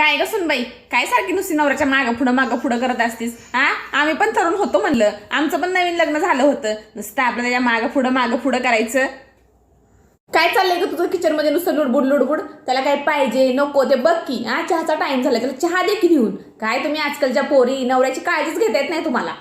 काय ग सुनबाई? काय सारखी नुसती नवऱ्याच्या मागं पुढं मागं पुढं करत असतीस? हा? आम्ही पण तरुण होतो म्हणलं. आमचं पण नवीन लग्न झालं होतं. नुसतं आपलं त्याच्या मागं पुढं मागं पुढं करायचं. काय चाललंय ग तुझं किचनमध्ये नुसतं लुडबुड लुडबुड? त्याला काय पाहिजे? नको ते बघ की. हा चहाचा टाइम झाला. त्याला चहा दे की घेऊन. काय तुम्ही आजकालच्या पोरी नवऱ्याची काळजीच घेता येत नाही तुम्हाला.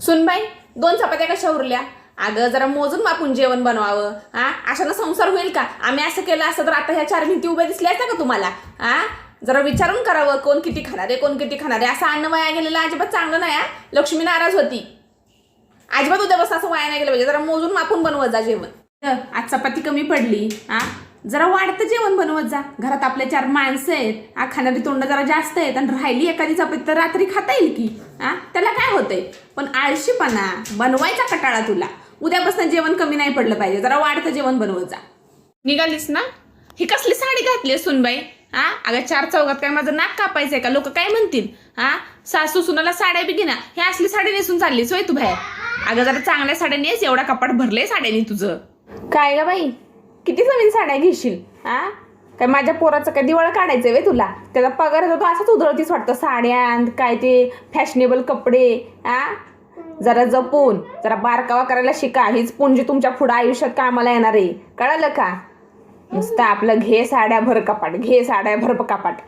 सुनबाई दोन चपात्या कशा उरल्या? अगं जरा मोजून मापून जेवण बनवावं. हा? अशानं संसार होईल का? आम्ही असं केलं असतं तर आता ह्या चार भिंती उभ्या दिसल्या का तुम्हाला? हा? जरा विचारून करावं कोण किती खाणार आहे कोण किती खाणार. आहे असं अन्न वाया गेलेलं अजिबात चांगलं नाही हा. लक्ष्मी नाराज होती. अजिबात उद्यापासून असं वाया नाही गेलं पाहिजे. जरा मोजून मापून बनवत जा जेवण. आज चपाती कमी पडली हा. जरा वाढतं जेवण बनवत जा. घरात आपले चार माणसं आहेत हा. खाणारी तोंड जरा जास्त आहेत आणि राहिली एखादी चपाती तर रात्री खाता येईल की हा. त्याला काय होतंय? पण आळशीपणा बनवायचा कटाळा तुला. उद्यापासून जेवण कमी नाही पडलं पाहिजे. जरा वाढतं जेवण बनवत जा. निघालीस ना? ही कसली साडी घातली सुनबाई? हा? अगं चार चौघात काय माझं नाक कापायचंय का? लोक काय म्हणतील? हा? सासू सुनाला साड्या बी ना. हे असली साडी नेसून चाललीस होय तू बाहेर. अगं जरा चांगल्या साड्या नेस एवढा कपाट भरलंय साड्यानी तुझं. काय ग बाई? किती नवीन साड्या घेशील? हा? काय माझ्या पोराचं काय दिवाळ काढायचंय वे तुला? त्याचा पगार येतो तो असाच उधळतीस वाटतं. साड्या आणि काय ते फॅशनेबल कपडे हा? जरा जपून जरा बारकावा करायला शिका. हीच पुंजी तुमच्या पुढं आयुष्यात कामाला येणार आहे. कळालं का? नुसतं आपलं घे साड्या भर कपाट घे साड्या भर कपाट.